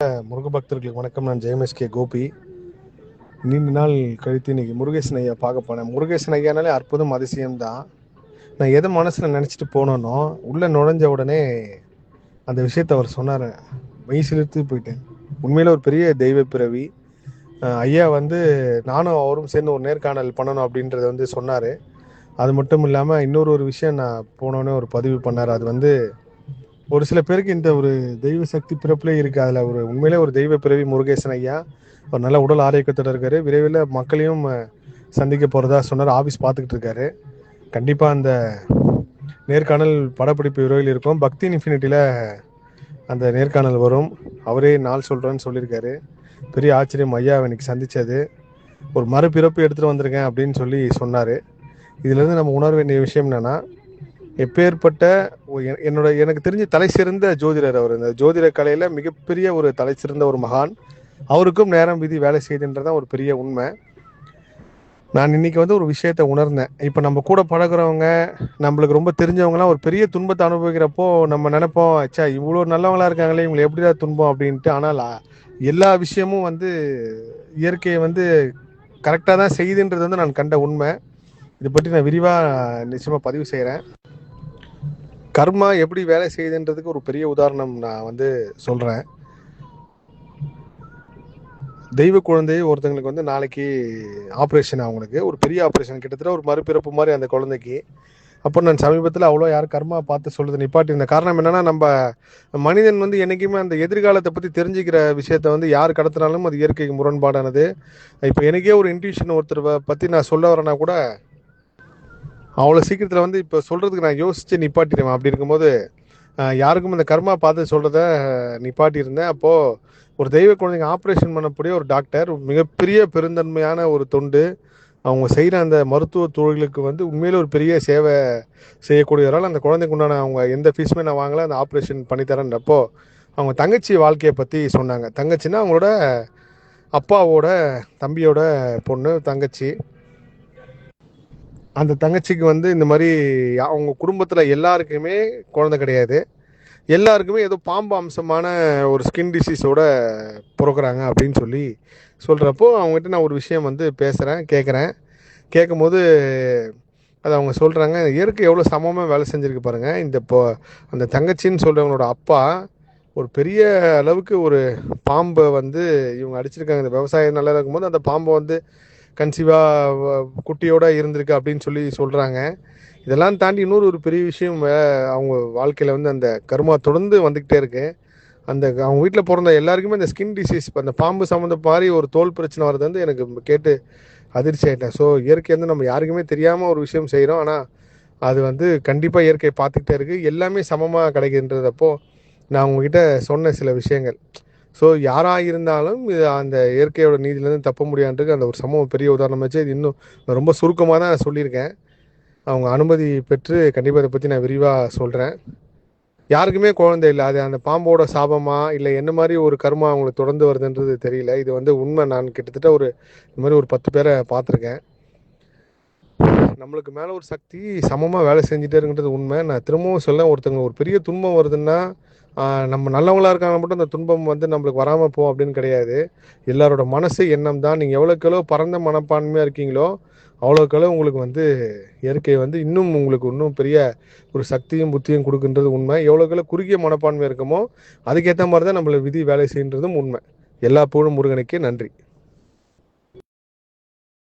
முருக பக்தர்களுக்கு வணக்கம். நான் ஜெயமேஷ் கே கோபி. நீண்ட நாள் கழித்து இன்னைக்கு முருகேசன் ஐயா பார்க்க போனேன். முருகேசன் ஐயானாலே அற்புதம் அதிசயம் தான் நான் எதை மனசில் நினச்சிட்டு போனோனோ உள்ளே நுழைஞ்ச உடனே அந்த விஷயத்தை அவர் சொன்னார். மெய் சிலிர்த்து போயிட்டேன். உண்மையில் ஒரு பெரிய தெய்வ பிறவி. ஐயா வந்து நானும் அவரும் சேர்ந்து ஒரு நேர்காணல் பண்ணணும் அப்படின்றத வந்து சொன்னார். அது மட்டும் இல்லாமல் இன்னொரு ஒரு விஷயம் நான் போனோன்னே ஒரு பதிவு பண்ணார். அது வந்து ஒரு சில பேருக்கு இந்த ஒரு தெய்வ சக்தி பிறப்புலேயே இருக்கு. அதுல ஒரு உண்மையிலே ஒரு தெய்வ பிறவி முருகேசன் ஐயா. ஒரு நல்ல உடல் ஆரோக்கியத்தோட இருக்காரு. விரைவில் மக்களையும் சந்திக்க போறதா சொன்னார். ஆபீஸ் பார்த்துக்கிட்டு இருக்காரு. கண்டிப்பா அந்த நேர்காணல் படப்பிடிப்பு விரைவில் இருக்கும். பக்தி இன்ஃபினிட்டியில் அந்த நேர்காணல் வரும். அவரே நாள் சொல்றேன்னு சொல்லியிருக்காரு. பெரிய ஆச்சரியம் ஐயா இன்னைக்கு சந்திச்சது. ஒரு மறுபிறப்பு எடுத்துட்டு வந்திருக்கேன் அப்படின்னு சொல்லி சொன்னாரு. இதுல இருந்து நம்ம உணர வேண்டிய விஷயம் என்னன்னா எப்பேற்பட்ட என்னோட எனக்கு தெரிஞ்ச தலை சிறந்த ஜோதிடர் அவர். இந்த ஜோதிட கலையில மிகப்பெரிய ஒரு தலை சிறந்த ஒரு மகான். அவருக்கும் நேரம் விதி வேலை செய்யுதுன்றதான் ஒரு பெரிய உண்மை. நான் இன்னைக்கு வந்து ஒரு விஷயத்த உணர்ந்தேன். இப்போ நம்ம கூட பழகுறவங்க நம்மளுக்கு ரொம்ப தெரிஞ்சவங்கலாம் ஒரு பெரிய துன்பத்தை அனுபவிக்கிறப்போ நம்ம நினைப்போம் அச்சா இவ்வளோ நல்லவங்களா இருக்காங்களே இவங்களை எப்படிதான் துன்பம்? அப்படின்ட்டு. ஆனால் எல்லா விஷயமும் வந்து இயற்கையை வந்து கரெக்டாக தான் செய்யுதுன்றது வந்து நான் கண்ட உண்மை. இதை பற்றி நான் விரிவாக நிச்சயமாக பதிவு செய்கிறேன் கர்மா எப்படி வேலை செய்யுதுன்றதுக்கு ஒரு பெரிய உதாரணம் நான் வந்து சொல்கிறேன் தெய்வ குழந்தை ஒருத்தங்களுக்கு வந்து நாளைக்கு ஆப்ரேஷன் அவங்களுக்கு. ஒரு பெரிய ஆப்ரேஷன் கிட்டத்தட்ட ஒரு மறுபிறப்பு மாதிரி அந்த குழந்தைக்கு. அப்போ நான் சமீபத்தில் அவ்வளோ யார் கர்மா பார்த்து சொல்லுது நிப்பாட்டி இருந்த காரணம் என்னன்னா நம்ம மனிதன் வந்து என்னைக்குமே அந்த எதிர்காலத்தை பற்றி தெரிஞ்சுக்கிற விஷயத்த வந்து யார் கடத்தினாலும் அது இயற்கைக்கு முரண்பாடானது. இப்போ எனக்கே ஒரு இன்ட்யூஷன் ஒருத்தர் பற்றி நான் சொல்ல வரேன்னா கூட அவ்வளோ சீக்கிரத்தில் வந்து இப்போ சொல்கிறதுக்கு நான் யோசித்து நிப்பாட்டிடுவேன். அப்படி இருக்கும்போது யாருக்கும் இந்த கர்மா பார்த்து சொல்கிறத நிப்பாட்டியிருந்தேன். அப்போது ஒரு தெய்வ குழந்தைங்க ஆப்ரேஷன் பண்ணக்கூடிய ஒரு டாக்டர் மிகப்பெரிய பெருந்தன்மையான ஒரு தொண்டு. அவங்க செய்கிற அந்த மருத்துவ தொழிலுக்கு வந்து உண்மையில ஒரு பெரிய சேவை செய்யக்கூடியவரால் அந்த குழந்தைக்கு உண்டான அவங்க எந்த ஃபீஸுமே நான் வாங்கலை அந்த ஆப்ரேஷன் பண்ணித்தரேன்றப்போ அவங்க தங்கச்சி வாழ்க்கையை பற்றி சொன்னாங்க. தங்கச்சின்னா அவங்களோட அப்பாவோட தம்பியோட பொண்ணு தங்கச்சி. அந்த தங்கச்சிக்கு வந்து இந்த மாதிரி அவங்க குடும்பத்தில் எல்லாருக்குமே குழந்தை கிடையாது. எல்லாருக்குமே ஏதோ பாம்பு அம்சமான ஒரு ஸ்கின் டிசீஸோட பிறக்குறாங்க அப்படின்னு சொல்லி சொல்கிறப்போ அவங்ககிட்ட நான் ஒரு விஷயம் வந்து பேசுகிறேன் கேட்குறேன் கேட்கும்போது அது அவங்க சொல்கிறாங்க இயற்கை எவ்வளோ சமமாக வேலை செஞ்சுருக்கு பாருங்கள் இந்த இப்போ அந்த தங்கச்சின்னு சொல்கிறவங்களோட அப்பா ஒரு பெரிய அளவுக்கு ஒரு பாம்பை வந்து இவங்க அடிச்சிருக்காங்க. இந்த விவசாயம் நல்லா இருக்கும்போது அந்த பாம்பை வந்து கன்சீவாக குட்டியோட இருந்திருக்கு அப்படின்னு சொல்லி சொல்கிறாங்க இதெல்லாம் தாண்டி இன்னொரு ஒரு பெரிய விஷயம் வே- அவங்க வாழ்க்கையில் வந்து அந்த கருமா தொடர்ந்து வந்துக்கிட்டே இருக்கு. அந்த அவங்க வீட்டில் பிறந்த எல்லாருக்குமே அந்த ஸ்கின் டிசீஸ் அந்த பாம்பு சம்மந்த மாதிரி ஒரு தோல் பிரச்சனை வர்றது வந்து எனக்கு கேட்டு அதிர்ச்சி ஆகிட்டேன் ஸோ இயற்கை வந்து நம்ம யாருக்குமே தெரியாமல் ஒரு விஷயம் செய்கிறோம் ஆனால் அது வந்து கண்டிப்பாக இயற்கை பார்த்துக்கிட்டே இருக்குது எல்லாமே சமமாக கிடைக்கின்றதப்போ நான் உங்ககிட்ட சொன்ன சில விஷயங்கள். ஸோ யாராக இருந்தாலும் இது அந்த இயற்கையோட நீதியிலேருந்து தப்ப முடியான்றதுக்கு அந்த ஒரு சமூகம் பெரிய உதாரணம் வச்சு இது இன்னும் நான் ரொம்ப சுருக்கமாக தான் சொல்லியிருக்கேன். அவங்க அனுமதி பெற்று கண்டிப்பாக இதை பற்றி நான் விரிவாக சொல்கிறேன் யாருக்குமே குழந்தை இல்லை. அது அந்த பாம்போட சாபமா இல்லை என்ன மாதிரி ஒரு கர்மா அவங்களுக்கு தொடர்ந்து வருதுன்றது தெரியல. இது வந்து உண்மை. நான் கிட்டத்தட்ட ஒரு இந்த மாதிரி ஒரு பத்து பேரை பார்த்துருக்கேன். நம்மளுக்கு மேலே ஒரு சக்தி சமமாக வேலை செஞ்சுட்டே இருக்குன்றது உண்மை. நான் திரும்பவும் சொல்ல ஒருத்தவங்க ஒரு பெரிய துன்பம் வருதுன்னா நம்ம நல்லவங்களா இருக்காங்க மட்டும் அந்த துன்பம் வந்து நம்மளுக்கு வராமல் போகும் அப்படின்னு கிடையாது. எல்லாரோட மனசு எண்ணம் தான். நீங்கள் எவ்வளோக்கு எவ்வளோ பரந்த மனப்பான்மையாக இருக்கீங்களோ அவ்வளோக்கு எவ்வளோ உங்களுக்கு வந்து இயற்கை வந்து இன்னும் உங்களுக்கு இன்னும் பெரிய ஒரு சக்தியும் புத்தியும் கொடுக்குன்றது உண்மை. எவ்வளோக்கெவ்வளோ குறுகிய மனப்பான்மை இருக்குமோ அதுக்கேற்ற மாதிரி தான் நம்மள விதி வேலை செய்யுன்றதும் உண்மை. எல்லா புகழும் முருகனுக்கே நன்றி.